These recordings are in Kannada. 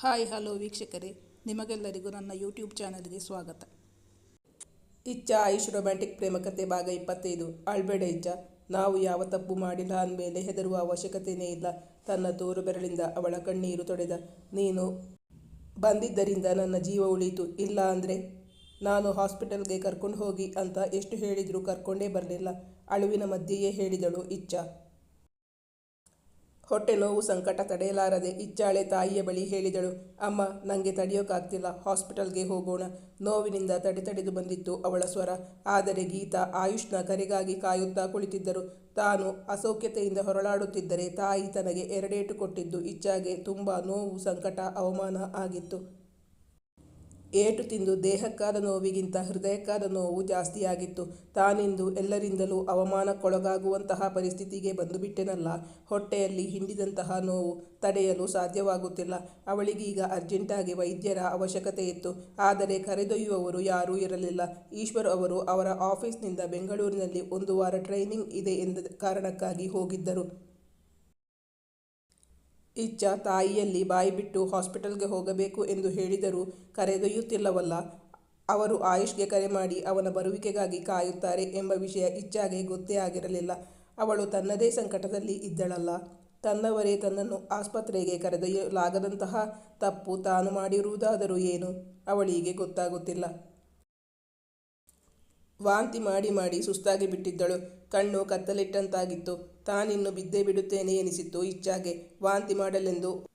ಹಾಯ್, ಹಲೋ ವೀಕ್ಷಕರೇ. ನಿಮಗೆಲ್ಲರಿಗೂ ನನ್ನ ಯೂಟ್ಯೂಬ್ ಚಾನಲ್ಗೆ ಸ್ವಾಗತ. ಇಚ್ಛ ಆಯುಷ್ ರೊಮ್ಯಾಂಟಿಕ್ ಪ್ರೇಮಕತೆ ಭಾಗ ಇಪ್ಪತ್ತೈದು. ಅಳ್ಬೇಡ ಇಚ್ಚ ನಾವು ಯಾವ ತಪ್ಪು ಮಾಡಿಲ್ಲ ಅಂದಮೇಲೆ ಹೆದರುವ ಅವಶ್ಯಕತೆಯೇ ಇಲ್ಲ. ತನ್ನ ತೋರು ಬೆರಳಿಂದ ಅವಳ ಕಣ್ಣೀರು ತೊಡೆದ. ನೀನು ಬಂದಿದ್ದರಿಂದ ನನ್ನ ಜೀವ ಉಳಿಯಿತು. ಇಲ್ಲ ಅಂದರೆ ನಾನು ಹಾಸ್ಪಿಟಲ್ಗೆ ಕರ್ಕೊಂಡು ಹೋಗಿ ಅಂತ ಎಷ್ಟು ಹೇಳಿದರೂ ಕರ್ಕೊಂಡೇ ಬರಲಿಲ್ಲ. ಅಳುವಿನ ಮಧ್ಯೆಯೇ ಹೇಳಿದಳು ಇಚ್ಚ ಹೊಟ್ಟೆ ನೋವು ಸಂಕಟ ತಡೆಯಲಾರದೆ ಇಚ್ಚಾಳೆ ತಾಯಿಯ ಬಳಿ ಹೇಳಿದಳು, ಅಮ್ಮ ನನಗೆ ತಡೆಯೋಕ್ಕಾಗ್ತಿಲ್ಲ ಹಾಸ್ಪಿಟಲ್ಗೆ ಹೋಗೋಣ. ನೋವಿನಿಂದ ತಡೆ ತಡೆದು ಬಂದಿತ್ತು ಅವಳ ಸ್ವರ. ಆದರೆ ಗೀತಾ ಆಯುಷ್ನ ಕರೆಗಾಗಿ ಕಾಯುತ್ತಾ ಕುಳಿತಿದ್ದರು. ತಾನು ಅಸೌಖ್ಯತೆಯಿಂದ ಹೊರಳಾಡುತ್ತಿದ್ದರೆ ತಾಯಿ ತನಗೆ ಎರಡೇಟು ಕೊಟ್ಟಿದ್ದು ಇಚ್ಚಾಗೆ ತುಂಬ ನೋವು, ಸಂಕಟ, ಅವಮಾನ ಆಗಿತ್ತು. ಏಟು ತಿಂದು ದೇಹಕ್ಕಾದ ನೋವಿಗಿಂತ ಹೃದಯಕ್ಕಾದ ನೋವು ಜಾಸ್ತಿಯಾಗಿತ್ತು. ತಾನಿಂದು ಎಲ್ಲರಿಂದಲೂ ಅವಮಾನಕ್ಕೊಳಗಾಗುವಂತಹ ಪರಿಸ್ಥಿತಿಗೆ ಬಂದುಬಿಟ್ಟೆನಲ್ಲ. ಹೊಟ್ಟೆಯಲ್ಲಿ ಹಿಂಡಿದಂತಹ ನೋವು ತಡೆಯಲು ಸಾಧ್ಯವಾಗುತ್ತಿಲ್ಲ. ಅವಳಿಗೀಗ ಅರ್ಜೆಂಟಾಗಿ ವೈದ್ಯರ ಅವಶ್ಯಕತೆ ಇತ್ತು ಆದರೆ ಕರೆದೊಯ್ಯುವವರು ಯಾರೂ ಇರಲಿಲ್ಲ. ಈಶ್ವರ್ ಅವರು ಅವರ ಆಫೀಸ್ನಿಂದ ಬೆಂಗಳೂರಿನಲ್ಲಿ ಒಂದು ವಾರ ಟ್ರೈನಿಂಗ್ ಇದೆ ಎಂದ ಕಾರಣಕ್ಕಾಗಿ ಹೋಗಿದ್ದರು. ಇಚ್ಛ ತಾಯಿಯಲ್ಲಿ ಬಾಯಿ ಬಿಟ್ಟು ಹಾಸ್ಪಿಟಲ್ಗೆ ಹೋಗಬೇಕು ಎಂದು ಹೇಳಿದರೂ ಕರೆದೊಯ್ಯುತ್ತಿಲ್ಲವಲ್ಲ. ಅವರು ಆಯುಷ್ಗೆ ಕರೆ ಮಾಡಿ ಅವನ ಬರುವಿಕೆಗಾಗಿ ಕಾಯುತ್ತಾರೆ ಎಂಬ ವಿಷಯ ಇಚ್ಛಾಗೆ ಗೊತ್ತೇ ಆಗಿರಲಿಲ್ಲ. ಅವಳು ತನ್ನದೇ ಸಂಕಟದಲ್ಲಿ ಇದ್ದಳಲ್ಲ. ತನ್ನವರೇ ತನ್ನನ್ನು ಆಸ್ಪತ್ರೆಗೆ ಕರೆದೊಯ್ಯಲಾಗದಂತಹ ತಪ್ಪು ತಾನು ಮಾಡಿರುವುದಾದರೂ ಏನು? ಅವಳಿಗೆ ಗೊತ್ತಾಗುತ್ತಿಲ್ಲ. ವಾಂತಿ ಮಾಡಿ ಮಾಡಿ ಸುಸ್ತಾಗಿ ಬಿಟ್ಟಿದ್ದಳು. ಕಣ್ಣು ಕತ್ತಲಿಟ್ಟಂತಾಗಿತ್ತು. ತಾನಿನ್ನು ಬಿದ್ದೇ ಬಿಡುತ್ತೇನೆ ಎನಿಸಿತ್ತು ಇಚ್ಛಾಗೆ. ವಾಂತಿ ಮಾಡಲೆಂದು.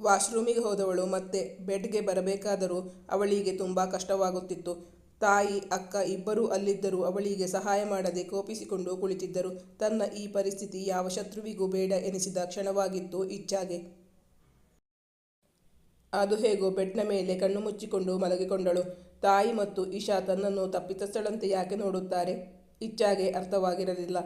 ವಾಶ್ರೂಮಿಗೆ ಹೋದವಳು ಮತ್ತೆ ಬೆಡ್ಗೆ ಬರಬೇಕಾದರೂ ಅವಳಿಗೆ ತುಂಬ ಕಷ್ಟವಾಗುತ್ತಿತ್ತು. ತಾಯಿ, ಅಕ್ಕ ಇಬ್ಬರೂ ಅಲ್ಲಿದ್ದರೂ ಅವಳಿಗೆ ಸಹಾಯ ಮಾಡದೆ ಕೋಪಿಸಿಕೊಂಡು ಕುಳಿತಿದ್ದರು. ತನ್ನ ಈ ಪರಿಸ್ಥಿತಿ ಯಾವ ಶತ್ರುವಿಗೂ ಬೇಡ ಎನಿಸಿದ ಕ್ಷಣವಾಗಿತ್ತು ಇಚ್ಛಾಗೆ. ಅದು ಹೇಗೋ ಬೆಡ್ನ ಮೇಲೆ ಕಣ್ಣು ಮುಚ್ಚಿಕೊಂಡು ಮಲಗಿಕೊಂಡಳು. ತಾಯಿ ಮತ್ತು ಇಶಾ ತನ್ನನ್ನು ತಪ್ಪಿತಸ್ಥಳಂತೆ ಯಾಕೆ ನೋಡುತ್ತಾರೆ? ಇಚ್ಛಾಗೆ ಅರ್ಥವಾಗಿರಲಿಲ್ಲ.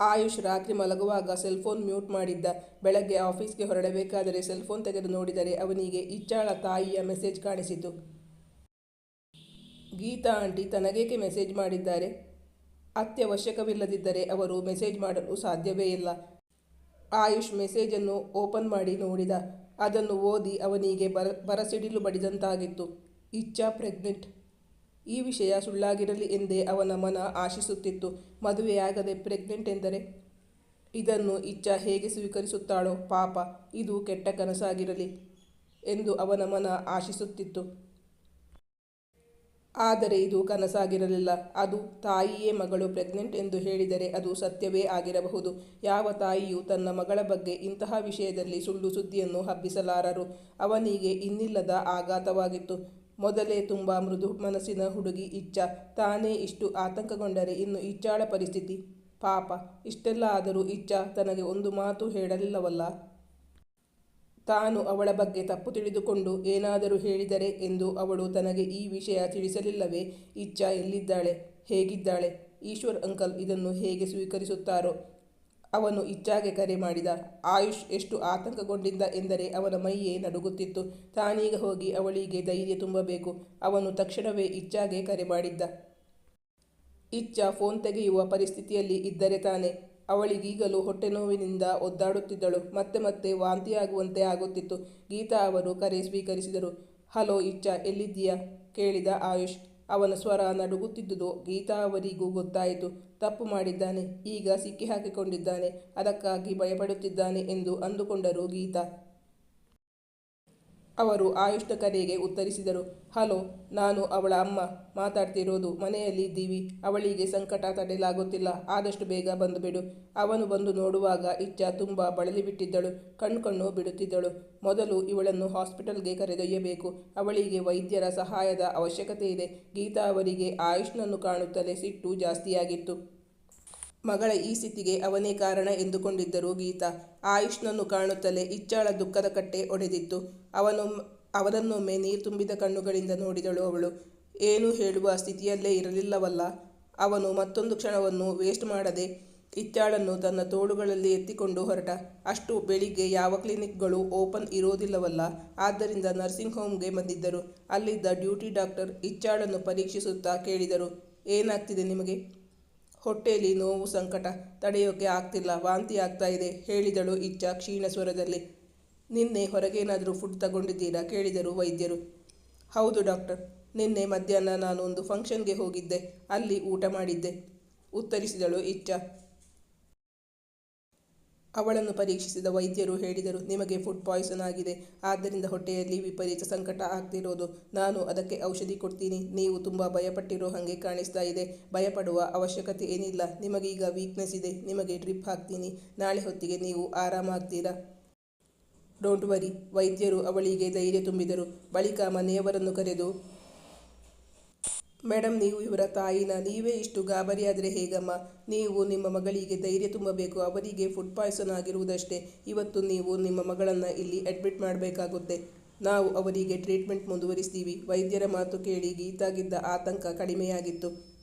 ಆಯುಷ್ ರಾತ್ರಿ ಮಲಗುವಾಗ ಸೆಲ್ಫೋನ್ ಮ್ಯೂಟ್ ಮಾಡಿದ್ದ. ಬೆಳಗ್ಗೆ ಆಫೀಸ್ಗೆ ಹೊರಡಬೇಕಾದರೆ ಸೆಲ್ಫೋನ್ ತೆಗೆದು ನೋಡಿದರೆ ಅವನಿಗೆ ಇಚ್ಛಾಳ ತಾಯಿಯ ಮೆಸೇಜ್ ಕಾಣಿಸಿತು. ಗೀತಾ ಆಂಟಿ ತನಗೇಕೆ ಮೆಸೇಜ್ ಮಾಡಿದ್ದಾರೆ? ಅತ್ಯವಶ್ಯಕವಿಲ್ಲದಿದ್ದರೆ ಅವರು ಮೆಸೇಜ್ ಮಾಡಲು ಸಾಧ್ಯವೇ ಇಲ್ಲ. ಆಯುಷ್ ಮೆಸೇಜನ್ನು ಓಪನ್ ಮಾಡಿ ನೋಡಿದ. ಅದನ್ನು ಓದಿ ಅವನಿಗೆ ಬರ, ಬರಸಿಡಿಲು ಬಡಿದಂತಾಗಿತ್ತು. ಇಚ್ಛಾ ಪ್ರೆಗ್ನೆಂಟ್ ಈ ವಿಷಯ ಸುಳ್ಳಾಗಿರಲಿ ಎಂದೇ ಅವನ ಮನ ಆಶಿಸುತ್ತಿತ್ತು. ಮದುವೆಯಾಗದೆ ಪ್ರೆಗ್ನೆಂಟ್ ಎಂದರೆ ಇದನ್ನು ಇಚ್ಛ ಹೇಗೆ ಸ್ವೀಕರಿಸುತ್ತಾಳೋ ಪಾಪ, ಇದು ಕೆಟ್ಟ ಕನಸಾಗಿರಲಿ ಎಂದು ಅವನ ಮನ ಆಶಿಸುತ್ತಿತ್ತು. ಆದರೆ ಇದು ಕನಸಾಗಿರಲಿಲ್ಲ. ಅದು ತಾಯಿಯೇ ಮಗಳು ಪ್ರೆಗ್ನೆಂಟ್ ಎಂದು ಹೇಳಿದರೆ ಅದು ಸತ್ಯವೇ ಆಗಿರಬಹುದು. ಯಾವ ತಾಯಿಯು ತನ್ನ ಮಗಳ ಬಗ್ಗೆ ಇಂತಹ ವಿಷಯದಲ್ಲಿ ಸುಳ್ಳು ಸುದ್ದಿಯನ್ನು ಹಬ್ಬಿಸಲಾರರು? ಅವನಿಗೆ ಇನ್ನಿಲ್ಲದ ಆಘಾತವಾಗಿತ್ತು. ಮೊದಲೇ ತುಂಬ ಮೃದು ಮನಸ್ಸಿನ ಹುಡುಗಿ ಇಚ್ಛ, ತಾನೇ ಇಷ್ಟು ಆತಂಕಗೊಂಡರೆ ಇನ್ನು ಇಚ್ಛಾಳ ಪರಿಸ್ಥಿತಿ? ಪಾಪ, ಇಷ್ಟೆಲ್ಲ ಆದರೂ ಇಚ್ಛ ತನಗೆ ಒಂದು ಮಾತು ಹೇಳಲಿಲ್ಲವಲ್ಲ? ತಾನು ಅವಳ ಬಗ್ಗೆ ತಪ್ಪು ತಿಳಿದುಕೊಂಡು ಏನಾದರೂ ಹೇಳಿದರೆ ಎಂದು ಅವಳು ತನಗೆ ಈ ವಿಷಯ ತಿಳಿಸಲಿಲ್ಲವೇ? ಇಚ್ಛಾ ಎಲ್ಲಿದ್ದಾಳೆ? ಹೇಗಿದ್ದಾಳೆ? ಈಶ್ವರ್ ಅಂಕಲ್ ಇದನ್ನು ಹೇಗೆ ಸ್ವೀಕರಿಸುತ್ತಾರೋ? ಅವನು ಇಚ್ಛಾಗೆ ಕರೆ ಮಾಡಿದ. ಆಯುಷ್ ಎಷ್ಟು ಆತಂಕಗೊಂಡಿದ್ದ ಎಂದರೆ ಅವನ ಮೈಯೇ ನಡುಗುತ್ತಿತ್ತು. ತಾನೀಗ ಹೋಗಿ ಅವಳಿಗೆ ಧೈರ್ಯ ತುಂಬಬೇಕು. ಅವನು ತಕ್ಷಣವೇ ಇಚ್ಛಾಗೆ ಕರೆ ಮಾಡಿದ್ದ. ಇಚ್ಛ ಫೋನ್ ತೆಗೆಯುವ ಪರಿಸ್ಥಿತಿಯಲ್ಲಿ ಇದ್ದರೆ ತಾನೆ. ಅವಳಿಗೀಗಲೂ ಹೊಟ್ಟೆ ನೋವಿನಿಂದ ಒದ್ದಾಡುತ್ತಿದ್ದಳು. ಮತ್ತೆ ಮತ್ತೆ ವಾಂತಿಯಾಗುವಂತೆ ಆಗುತ್ತಿತ್ತು. ಗೀತಾ ಅವರು ಕರೆ ಸ್ವೀಕರಿಸಿದರು. ಹಲೋ ಇಚ್ಛಾ, ಎಲ್ಲಿದ್ದೀಯಾ? ಕೇಳಿದ ಆಯುಷ್. ಅವನ ಸ್ವರ ನಡುಗುತ್ತಿದ್ದುದು. ಗೀತಾವರಿಗೂ ಗೊತ್ತಾಯಿತು. ತಪ್ಪು ಮಾಡಿದ್ದಾನೆ. ಈಗ ಸಿಕ್ಕಿ ಹಾಕಿಕೊಂಡಿದ್ದಾನೆ ಅದಕ್ಕಾಗಿ ಭಯಪಡುತ್ತಿದ್ದಾನೆ ಎಂದು ಅಂದುಕೊಂಡರು ಗೀತಾ. ಅವರು ಆಯುಷ್ನ ಕರೆಗೆ ಉತ್ತರಿಸಿದರು. ಹಲೋ, ನಾನು ಅವಳ ಅಮ್ಮ. ಮಾತಾಡ್ತಿರೋದು ಮನೆಯಲ್ಲಿ ಇದ್ದೀವಿ. ಅವಳಿಗೆ ಸಂಕಟ ತಡೆಯಲಾಗುತ್ತಿಲ್ಲ. ಆದಷ್ಟು ಬೇಗ ಬಂದು ಬಿಡು. ಅವನು ಬಂದು ನೋಡುವಾಗ ಇಚ್ಛ ತುಂಬ ಬಳಲಿ ಬಿಟ್ಟಿದ್ದಳು ಕಣ್ಣು ಕಣ್ಣು ಬಿಡುತ್ತಿದ್ದಳು. ಮೊದಲು ಇವಳನ್ನು ಹಾಸ್ಪಿಟಲ್ಗೆ ಕರೆದೊಯ್ಯಬೇಕು. ಅವಳಿಗೆ ವೈದ್ಯರ ಸಹಾಯದ ಅವಶ್ಯಕತೆ ಇದೆ. ಗೀತಾ ಅವರಿಗೆ ಆಯುಷ್ನನ್ನು ಕಾಣುತ್ತಲೇ ಸಿಟ್ಟು ಜಾಸ್ತಿಯಾಗಿತ್ತು. ಮಗಳ ಈ ಸ್ಥಿತಿಗೆ ಅವನೇ ಕಾರಣ ಎಂದುಕೊಂಡಿದ್ದರು ಗೀತಾ. ಆಯುಷ್ನನ್ನು ಕಾಣುತ್ತಲೇ ಇಚ್ಚಾಳ ದುಃಖದ ಕಟ್ಟೆ ಒಡೆದಿತ್ತು. ಅವನು ಅವರನ್ನೊಮ್ಮೆ ನೀರು ತುಂಬಿದ ಕಣ್ಣುಗಳಿಂದ ನೋಡಿದಳು ಅವಳು. ಏನೂ ಹೇಳುವ ಸ್ಥಿತಿಯಲ್ಲೇ ಇರಲಿಲ್ಲವಲ್ಲ. ಅವನು ಮತ್ತೊಂದು ಕ್ಷಣವನ್ನು ವೇಸ್ಟ್ ಮಾಡದೆ ಇಚ್ಚಾಳನ್ನು ತನ್ನ ತೋಳುಗಳಲ್ಲಿ ಎತ್ತಿಕೊಂಡು ಹೊರಟ. ಅಷ್ಟು ಬೆಳಿಗ್ಗೆ ಯಾವ ಕ್ಲಿನಿಕ್ಗಳು ಓಪನ್ ಇರೋದಿಲ್ಲವಲ್ಲ. ಆದ್ದರಿಂದ ನರ್ಸಿಂಗ್ ಹೋಮ್ಗೆ ಬಂದಿದ್ದರು. ಅಲ್ಲಿದ್ದ ಡ್ಯೂಟಿ ಡಾಕ್ಟರ್ ಇಚ್ಚಾಳನ್ನು ಪರೀಕ್ಷಿಸುತ್ತಾ ಕೇಳಿದರು. ಏನಾಗ್ತಿದೆ ನಿಮಗೆ? ಹೊಟ್ಟೆಯಲ್ಲಿ ನೋವು ಸಂಕಟ ತಡೆಯೋಕೆ ಆಗ್ತಿಲ್ಲ, ವಾಂತಿ ಆಗ್ತಾ ಇದೆ, ಹೇಳಿದಳು ಇಚ್ಛಾ ಕ್ಷೀಣ ಸ್ವರದಲ್ಲಿ. ನಿನ್ನೆ ಹೊರಗೇನಾದರೂ ಫುಡ್ ತಗೊಂಡಿದ್ದೀರಾ? ಕೇಳಿದರು ವೈದ್ಯರು. ಹೌದು ಡಾಕ್ಟರ್, ನಿನ್ನೆ ಮಧ್ಯಾಹ್ನ ನಾನು ಒಂದು ಫಂಕ್ಷನ್ಗೆ ಹೋಗಿದ್ದೆ, ಅಲ್ಲಿ ಊಟ ಮಾಡಿದ್ದೆ, ಉತ್ತರಿಸಿದಳು ಇಚ್ಚ ಅವಳನ್ನು ಪರೀಕ್ಷಿಸಿದ ವೈದ್ಯರು ಹೇಳಿದರು, ನಿಮಗೆ ಫುಡ್ ಪಾಯ್ಸನ್ ಆಗಿದೆ. ಆದ್ದರಿಂದ ಹೊಟ್ಟೆಯಲ್ಲಿ ವಿಪರೀತ ಸಂಕಟ ಆಗ್ತಿರೋದು. ನಾನು ಅದಕ್ಕೆ ಔಷಧಿ ಕೊಡ್ತೀನಿ. ನೀವು ತುಂಬ ಭಯಪಟ್ಟಿರೋ ಹಾಗೆ ಕಾಣಿಸ್ತಾ ಇದೆ. ಭಯಪಡುವ ಅವಶ್ಯಕತೆ ಏನಿಲ್ಲ. ನಿಮಗೀಗ ವೀಕ್ನೆಸ್ ಇದೆ. ನಿಮಗೆ ಡ್ರಿಪ್ ಹಾಕ್ತೀನಿ. ನಾಳೆ ಹೊತ್ತಿಗೆ ನೀವು ಆರಾಮಾಗ್ತೀರಾ ಡೋಂಟ್ ವರಿ ವೈದ್ಯರು ಅವಳಿಗೆ ಧೈರ್ಯ ತುಂಬಿದರು. ಬಳಿಕ ಮನೆಯವರನ್ನು ಕರೆದು ಮೇಡಮ್ ನೀವು ಇವರ ತಾಯಿನ ನೀವೇ ಇಷ್ಟು ಗಾಬರಿಯಾದರೆ ಹೇಗಮ್ಮ? ನೀವು ನಿಮ್ಮ ಮಗಳಿಗೆ ಧೈರ್ಯ ತುಂಬಬೇಕು, ಅವರಿಗೆ ಫುಡ್ ಪಾಯ್ಸನ್ ಆಗಿರುವುದಷ್ಟೇ. ಇವತ್ತು ನೀವು ನಿಮ್ಮ ಮಗಳನ್ನು ಇಲ್ಲಿ ಅಡ್ಮಿಟ್ ಮಾಡಬೇಕಾಗುತ್ತೆ. ನಾವು ಅವರಿಗೆ ಟ್ರೀಟ್ಮೆಂಟ್ ಮುಂದುವರಿಸ್ತೀವಿ. ವೈದ್ಯರ ಮಾತು ಕೇಳಿ ಗೀತಾಗಿದ್ದ ಆತಂಕ ಕಡಿಮೆಯಾಗಿತ್ತು.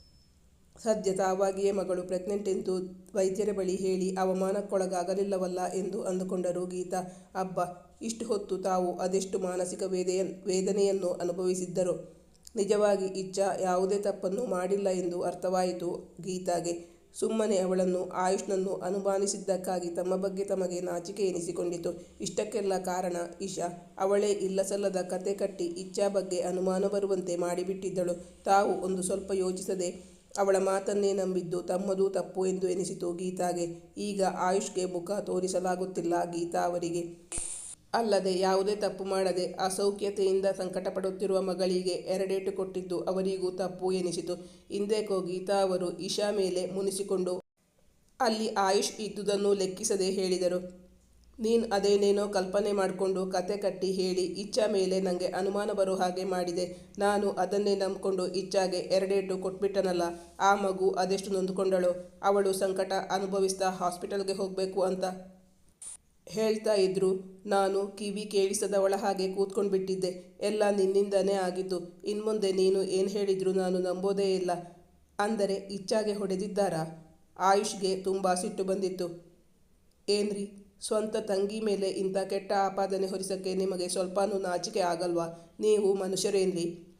ಸದ್ಯ ತಾವಾಗಿಯೇ ಮಗಳು ಪ್ರೆಗ್ನೆಂಟ್ ಎಂದು ವೈದ್ಯರ ಬಳಿ ಹೇಳಿ ಅವಮಾನಕ್ಕೊಳಗಾಗಲಿಲ್ಲವಲ್ಲ ಎಂದು ಅಂದುಕೊಂಡರು ಗೀತಾ. ಅಬ್ಬ, ಇಷ್ಟು ಹೊತ್ತು ತಾವು ಅದೆಷ್ಟು ಮಾನಸಿಕ ವೇದೆಯ, ವೇದನೆಯನ್ನು ಅನುಭವಿಸಿದ್ದರು. ನಿಜವಾಗಿ ಇಚ್ಛಾ ಯಾವುದೇ ತಪ್ಪನ್ನು ಮಾಡಿಲ್ಲ ಎಂದು ಅರ್ಥವಾಯಿತು ಗೀತಾಗೆ. ಸುಮ್ಮನೆ ಅವಳನ್ನು, ಆಯುಷ್ನನ್ನು ಅನುಮಾನಿಸಿದ್ದಕ್ಕಾಗಿ ತಮ್ಮ ಬಗ್ಗೆ ತಮಗೆ ನಾಚಿಕೆ ಎನಿಸಿಕೊಂಡಿತು. ಇಷ್ಟಕ್ಕೆಲ್ಲ ಕಾರಣ ಇಶಾ. ಅವಳೇ ಇಲ್ಲಸಲ್ಲದ ಕತೆ ಕಟ್ಟಿ ಇಚ್ಛಾ ಬಗ್ಗೆ ಅನುಮಾನ ಬರುವಂತೆ ಮಾಡಿಬಿಟ್ಟಿದ್ದಳು. ತಾವು ಒಂದು ಸ್ವಲ್ಪ ಯೋಚಿಸದೆ ಅವಳ ಮಾತನ್ನೇ ನಂಬಿದ್ದು ತಮ್ಮದು ತಪ್ಪು ಎಂದು ಎನಿಸಿತು ಗೀತಾಗೆ. ಈಗ ಆಯುಷ್ಗೆ ಮುಖ ತೋರಿಸಲಾಗುತ್ತಿಲ್ಲ ಗೀತಾ ಅವರಿಗೆ. ಅಲ್ಲದೆ ಯಾವುದೇ ತಪ್ಪು ಮಾಡದೆ ಅಸೌಖ್ಯತೆಯಿಂದ ಸಂಕಟಪಡುತ್ತಿರುವ ಮಗಳಿಗೆ ಎರಡೇಟು ಕೊಟ್ಟಿದ್ದು ಅವರಿಗೂ ತಪ್ಪು ಎನಿಸಿತು. ಹಿಂದೇಕೋ ಗೀತಾ ಅವರು ಇಶಾ ಮೇಲೆ ಮುನಿಸಿಕೊಂಡು ಅಲ್ಲಿ ಆಯುಷ್ ಇದ್ದುದನ್ನು ಲೆಕ್ಕಿಸದೆ ಹೇಳಿದರು. ನೀನು ಅದೇನೇನೋ ಕಲ್ಪನೆ ಮಾಡಿಕೊಂಡು ಕತೆ ಕಟ್ಟಿ ಹೇಳಿ ಇಚ್ಛಾ ಮೇಲೆ ನನಗೆ ಅನುಮಾನ ಬರೋ ಹಾಗೆ ಮಾಡಿದೆ. ನಾನು ಅದನ್ನೇ ನಂಬಿಕೊಂಡು ಇಚ್ಛಾಗೆ ಎರಡೇಟು ಕೊಟ್ಬಿಟ್ಟನಲ್ಲ, ಆ ಮಗು ಅದೆಷ್ಟು ನೊಂದುಕೊಂಡಳು? ಅವಳು ಸಂಕಟ ಅನುಭವಿಸ್ತಾ ಹಾಸ್ಪಿಟಲ್ಗೆ ಹೋಗಬೇಕು ಅಂತ ಹೇಳ್ತಾ ಇದ್ರು, ನಾನು ಕಿವಿ ಕೇಳಿಸದವಳ ಹಾಗೆ ಕೂತ್ಕೊಂಡು ಬಿಟ್ಟಿದ್ದೆ ಎಲ್ಲ ನಿನ್ನಿಂದನೇ ಆಗಿದ್ದು. ಇನ್ಮುಂದೆ ನೀನು ಏನು ಹೇಳಿದ್ರು ನಾನು ನಂಬೋದೇ ಇಲ್ಲ. ಅಂದರೆ ಇಚ್ಛಾಗೆ ಹೊಡೆದಿದ್ದಾರಾ? ಆಯುಷ್ಗೆ ತುಂಬ ಸಿಟ್ಟು ಬಂದಿತ್ತು. ಏನ್ರಿ ಸ್ವಂತ ತಂಗಿ ಮೇಲೆ ಇಂಥ ಕೆಟ್ಟ ಆಪಾದನೆ ಹೊರಿಸಕ್ಕೆ ನಿಮಗೆ ಸ್ವಲ್ಪನೂ ನಾಚಿಕೆ ಆಗಲ್ವಾ? ನೀವು ಮನುಷ್ಯರೇನ್ರಿ?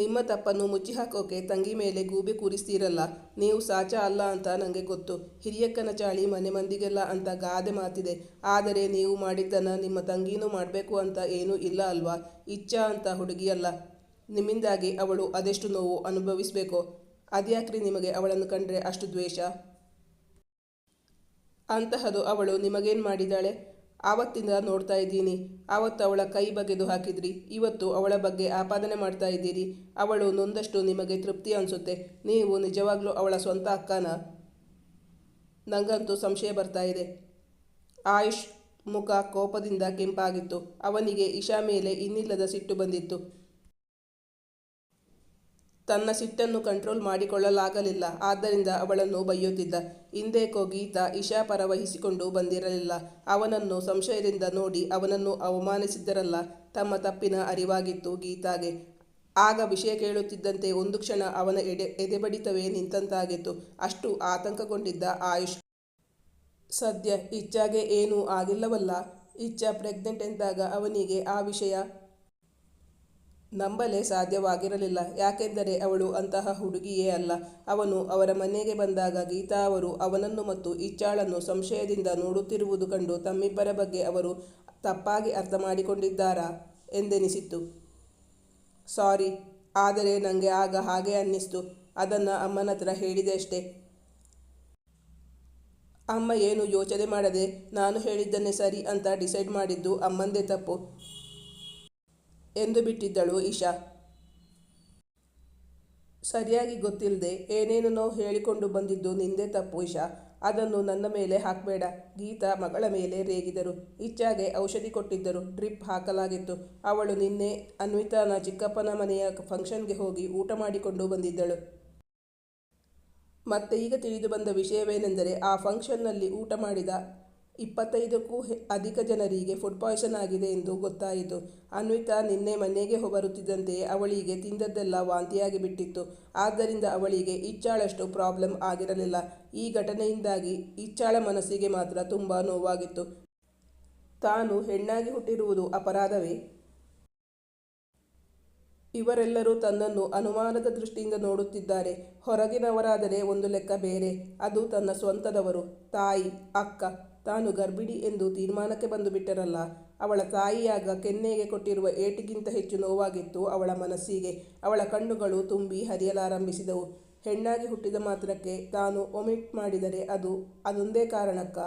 ನಿಮ್ಮ ತಪ್ಪನ್ನು ಮುಚ್ಚಿ ಹಾಕೋಕೆ ತಂಗಿ ಮೇಲೆ ಗೂಬೆ ಕೂರಿಸ್ತೀರಲ್ಲ, ನೀವು ಸಾಚ ಅಲ್ಲ ಅಂತ ನನಗೆ ಗೊತ್ತು. ಹಿರಿಯಕ್ಕನ ಚಾಳಿ ಮನೆ ಮಂದಿಗೆಲ್ಲ ಅಂತ ಗಾದೆ ಮಾತಿದೆ. ಆದರೆ ನೀವು ಮಾಡಿದ್ದನ್ನು ನಿಮ್ಮ ತಂಗಿನೂ ಮಾಡಬೇಕು ಅಂತ ಏನೂ ಇಲ್ಲ ಅಲ್ವಾ? ಇಚ್ಛಾ ಅಂತ ಹುಡುಗಿಯಲ್ಲ ನಿಮ್ಮಿಂದಾಗಿ ಅವಳು ಅದೆಷ್ಟು ನೋವು ಅನುಭವಿಸಬೇಕು? ಅದ್ಯಾಕ್ರಿ ನಿಮಗೆ ಅವಳನ್ನು ಕಂಡ್ರೆ ಅಷ್ಟು ದ್ವೇಷ? ಅಂತಹದು ಅವಳು ನಿಮಗೇನು ಮಾಡಿದಾಳೆ? ಆವತ್ತಿಂದ ನೋಡ್ತಾ ಇದ್ದೀನಿ. ಆವತ್ತು ಅವಳ ಕೈ ಬಗೆದು ಹಾಕಿದ್ರಿ. ಇವತ್ತು ಅವಳ ಬಗ್ಗೆ ಆಪಾದನೆ ಮಾಡ್ತಾ ಇದ್ದೀರಿ. ಅವಳು ನೊಂದಷ್ಟು ನಿಮಗೆ ತೃಪ್ತಿ ಅನಿಸುತ್ತೆ. ನೀವು ನಿಜವಾಗ್ಲೂ ಅವಳ ಸ್ವಂತ ಅಕ್ಕನ? ನಂಗಂತೂ ಸಂಶಯ ಬರ್ತಾ ಇದೆ. ಆಯುಷ್ ಮುಖ ಕೋಪದಿಂದ ಕೆಂಪಾಗಿತ್ತು. ಅವನಿಗೆ ಇಶಾ ಮೇಲೆ ಇನ್ನಿಲ್ಲದ ಸಿಟ್ಟು ಬಂದಿತ್ತು. ತನ್ನ ಸಿಟ್ಟನ್ನು ಕಂಟ್ರೋಲ್ ಮಾಡಿಕೊಳ್ಳಲಾಗಲಿಲ್ಲ. ಆದ್ದರಿಂದ ಅವಳನ್ನು ಬೈಯುತ್ತಿದ್ದ. ಹಿಂದೇಕೋ ಗೀತಾ ಇಶಾ ಪರ ವಹಿಸಿಕೊಂಡು ಬಂದಿರಲಿಲ್ಲ. ಅವನನ್ನು ಸಂಶಯದಿಂದ ನೋಡಿ ಅವನನ್ನು ಅವಮಾನಿಸಿದ್ದರಲ್ಲ. ತಮ್ಮ ತಪ್ಪಿನ ಅರಿವಾಗಿತ್ತು ಗೀತಾಗೆ. ಆಗ ವಿಷಯ ಕೇಳುತ್ತಿದ್ದಂತೆ ಒಂದು ಕ್ಷಣ ಅವನ ಎಡೆ ಎದೆಬಡಿತವೇ ನಿಂತಂತಾಗಿತ್ತು. ಅಷ್ಟು ಆತಂಕಗೊಂಡಿದ್ದ ಆಯುಷ್. ಸದ್ಯ ಇಚ್ಛಾಗೆ ಏನೂ ಆಗಿಲ್ಲವಲ್ಲ. ಇಚ್ಛಾ ಪ್ರೆಗ್ನೆಂಟ್ ಎಂದಾಗ ಅವನಿಗೆ ಆ ವಿಷಯ ನಂಬಲೇ ಸಾಧ್ಯವಾಗಿರಲಿಲ್ಲ. ಯಾಕೆಂದರೆ ಅವಳು ಅಂತಹ ಹುಡುಗಿಯೇ ಅಲ್ಲ. ಅವನು ಅವರ ಮನೆಗೆ ಬಂದಾಗ ಗೀತಾ ಅವರು ಅವನನ್ನು ಮತ್ತು ಇಚ್ಚಾಳನ್ನು ಸಂಶಯದಿಂದ ನೋಡುತ್ತಿರುವುದು ಕಂಡು ತಮ್ಮಿಬ್ಬರ ಬಗ್ಗೆ ಅವರು ತಪ್ಪಾಗಿ ಅರ್ಥ ಮಾಡಿಕೊಂಡಿದ್ದಾರಾ ಎಂದೆನಿಸಿತ್ತು. ಸಾರಿ, ಆದರೆ ನನಗೆ ಆಗ ಹಾಗೆ ಅನ್ನಿಸ್ತು. ಅದನ್ನು ಅಮ್ಮನ ಹತ್ರ ಹೇಳಿದೆ ಅಮ್ಮ ಏನು ಯೋಚನೆ ಮಾಡದೆ ನಾನು ಹೇಳಿದ್ದನ್ನೇ ಸರಿ ಅಂತ ಡಿಸೈಡ್ ಮಾಡಿದ್ದು ಅಮ್ಮಂದೇ ತಪ್ಪು. ಎಂದು ಬಿಟ್ಟಿದ್ದಳು ಇಶಾ. ಸರಿಯಾಗಿ ಗೊತ್ತಿಲ್ಲದೆ ಏನೇನೋ ಹೇಳಿಕೊಂಡು ಬಂದಿದ್ದು ನಿಂದೆ ತಪ್ಪು ಇಶಾ. ಅದನ್ನು ನನ್ನ ಮೇಲೆ ಹಾಕಬೇಡ. ಗೀತಾ ಮಗಳ ಮೇಲೆ ರೇಗಿದರು. ಇಚ್ಚಾಗೆ ಔಷಧಿ ಕೊಟ್ಟಿದ್ದರು. ಡ್ರಿಪ್ ಹಾಕಲಾಗಿತ್ತು. ಅವಳು ನಿನ್ನೆ ಅನ್ವಿತಾನ ಚಿಕ್ಕಪ್ಪನ ಮನೆಯ ಫಂಕ್ಷನ್ಗೆ ಹೋಗಿ ಊಟ ಮಾಡಿಕೊಂಡು ಬಂದಿದ್ದಳು. ಮತ್ತೆ ಈಗ ತಿಳಿದು ಬಂದ ವಿಷಯವೇನೆಂದರೆ ಆ ಫಂಕ್ಷನ್ನಲ್ಲಿ ಊಟ ಮಾಡಿದ ಇಪ್ಪತ್ತೈದಕ್ಕೂ ಅಧಿಕ ಜನರಿಗೆ ಫುಡ್ ಪಾಯ್ಸನ್ ಆಗಿದೆ ಎಂದು ಗೊತ್ತಾಯಿತು. ಅನ್ವಿತಾ ನಿನ್ನೆ ಮನೆಗೆ ಬರುತ್ತಿದ್ದಂತೆಯೇ ಅವಳಿಗೆ ತಿಂದದ್ದೆಲ್ಲ ವಾಂತಿಯಾಗಿ ಬಿಟ್ಟಿತ್ತು. ಆದ್ದರಿಂದ ಅವಳಿಗೆ ಇಚ್ಚಾಳಷ್ಟು ಪ್ರಾಬ್ಲಮ್ ಆಗಿರಲಿಲ್ಲ. ಈ ಘಟನೆಯಿಂದಾಗಿ ಇಚ್ಚಾಳ ಮನಸ್ಸಿಗೆ ಮಾತ್ರ ತುಂಬ ನೋವಾಗಿತ್ತು. ತಾನು ಹೆಣ್ಣಾಗಿ ಹುಟ್ಟಿರುವುದು ಅಪರಾಧವೇ? ಇವರೆಲ್ಲರೂ ತನ್ನನ್ನು ಅನುಮಾನದ ದೃಷ್ಟಿಯಿಂದ ನೋಡುತ್ತಿದ್ದಾರೆ. ಹೊರಗಿನವರಾದರೆ ಒಂದು ಲೆಕ್ಕ ಬೇರೆ. ಅದು ತನ್ನ ಸ್ವಂತದವರು, ತಾಯಿ, ಅಕ್ಕ. ತಾನು ಗರ್ಭಿಣಿ ಎಂದು ತೀರ್ಮಾನಕ್ಕೆ ಬಂದು ಬಿಟ್ಟರಲ್ಲ ಅವಳ ತಾಯಿಯಾಗ ಕೆನ್ನೆಗೆ ಕೊಟ್ಟಿರುವ ಏಟಿಗಿಂತ ಹೆಚ್ಚು ನೋವಾಗಿತ್ತು ಅವಳ ಮನಸ್ಸಿಗೆ. ಅವಳ ಕಣ್ಣುಗಳು ತುಂಬಿ ಹರಿಯಲಾರಂಭಿಸಿದವು. ಹೆಣ್ಣಾಗಿ ಹುಟ್ಟಿದ ಮಾತ್ರಕ್ಕೆ ತಾನು ಒಮಿಟ್ ಮಾಡಿದರೆ ಅದು ಅದೊಂದೇ ಕಾರಣಕ್ಕ?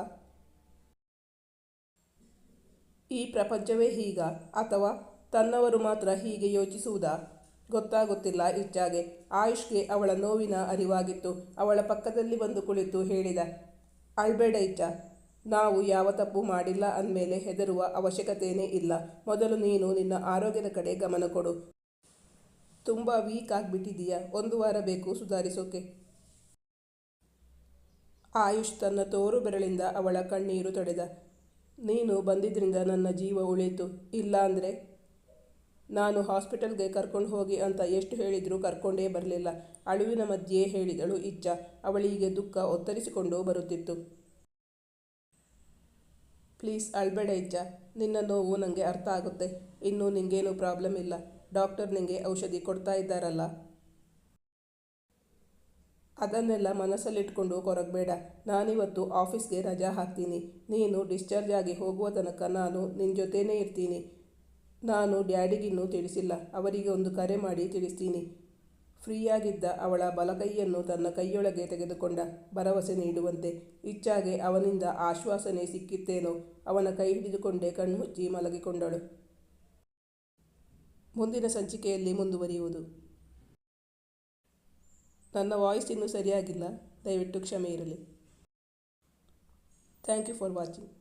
ಈ ಪ್ರಪಂಚವೇ ಹೀಗ, ಅಥವಾ ತನ್ನವರು ಮಾತ್ರ ಹೀಗೆ ಯೋಚಿಸುವುದಾ? ಗೊತ್ತಾಗುತ್ತಿಲ್ಲ ಇಚ್ಛಾಗೆ. ಆಯುಷ್ಗೆ ಅವಳ ನೋವಿನ ಅರಿವಾಗಿತ್ತು. ಅವಳ ಪಕ್ಕದಲ್ಲಿ ಬಂದು ಕುಳಿತು ಹೇಳಿದ, ಅಳ್ಬೇಡ ಇಚ್ಛ ನಾವು ಯಾವ ತಪ್ಪು ಮಾಡಿಲ್ಲ ಅಂದಮೇಲೆ ಹೆದರುವ ಅವಶ್ಯಕತೆಯೇ ಇಲ್ಲ. ಮೊದಲು ನೀನು ನಿನ್ನ ಆರೋಗ್ಯದ ಕಡೆ ಗಮನ ಕೊಡು. ತುಂಬ ವೀಕ್ ಆಗಿಬಿಟ್ಟಿದೀಯಾ? ಒಂದು ವಾರ ಬೇಕು ಸುಧಾರಿಸೋಕೆ. ಆಯುಷ್ ತನ್ನ ತೋರು ಬೆರಳಿಂದ ಅವಳ ಕಣ್ಣೀರು ತೊಡೆದ. ನೀನು ಬಂದಿದ್ದರಿಂದ ನನ್ನ ಜೀವ ಉಳಿಯಿತು. ಇಲ್ಲ ಅಂದರೆ? ನಾನು ಹಾಸ್ಪಿಟಲ್ಗೆ ಕರ್ಕೊಂಡು ಹೋಗಿ ಅಂತ ಎಷ್ಟು ಹೇಳಿದರೂ ಕರ್ಕೊಂಡೇ ಬರಲಿಲ್ಲ. ಅಳುವಿನ ಮಧ್ಯೆ ಹೇಳಿದಳು ಇಚ್ಛ. ಅವಳಿಗೆ ದುಃಖ ಒತ್ತರಿಸಿಕೊಂಡು ಬರುತ್ತಿತ್ತು. ಪ್ಲೀಸ್ ಅಳ್ಬೇಡ ಇಜ್ಜ, ನಿನ್ನ ನೋವು ನನಗೆ ಅರ್ಥ ಆಗುತ್ತೆ. ಇನ್ನೂ ನಿಂಗೇನು ಪ್ರಾಬ್ಲಮ್ ಇಲ್ಲ. ಡಾಕ್ಟರ್ ನಿಂಗೆ ಔಷಧಿ ಕೊಡ್ತಾ ಇದ್ದಾರಲ್ಲ. ಅದನ್ನೆಲ್ಲ ಮನಸ್ಸಲ್ಲಿಟ್ಕೊಂಡು ಕೊರಗಬೇಡ. ನಾನಿವತ್ತು ಆಫೀಸ್ಗೆ ರಜಾ ಹಾಕ್ತೀನಿ. ನೀನು ಡಿಸ್ಚಾರ್ಜ್ ಆಗಿ ಹೋಗುವ ತನಕ ನಾನು ನಿನ್ನ ಜೊತೆನೇ ಇರ್ತೀನಿ. ನಾನು ಡ್ಯಾಡಿಗಿನ್ನೂ ತಿಳಿಸಿಲ್ಲ. ಅವರಿಗೆ ಒಂದು ಕರೆ ಮಾಡಿ ತಿಳಿಸ್ತೀನಿ. ಫ್ರೀಯಾಗಿದ್ದ ಅವಳ ಬಲಕೈಯನ್ನು ತನ್ನ ಕೈಯೊಳಗೆ ತೆಗೆದುಕೊಂಡ ಭರವಸೆ ನೀಡುವಂತೆ, ಇಚ್ಛಾಗೆ ಅವನಿಂದ ಆಶ್ವಾಸನೆ ಸಿಕ್ಕಿತ್ತೇನೋ ಅವನ ಕೈ ಹಿಡಿದುಕೊಂಡೇ ಕಣ್ಮುಚ್ಚಿ ಮಲಗಿಕೊಂಡಳು. ಮುಂದಿನ ಸಂಚಿಕೆಯಲ್ಲಿ ಮುಂದುವರಿಯುವುದು. ನನ್ನ ವಾಯ್ಸ್ ಇನ್ನೂ ಸರಿಯಾಗಿಲ್ಲ, ದಯವಿಟ್ಟು ಕ್ಷಮೆ ಇರಲಿ. Thank you for watching.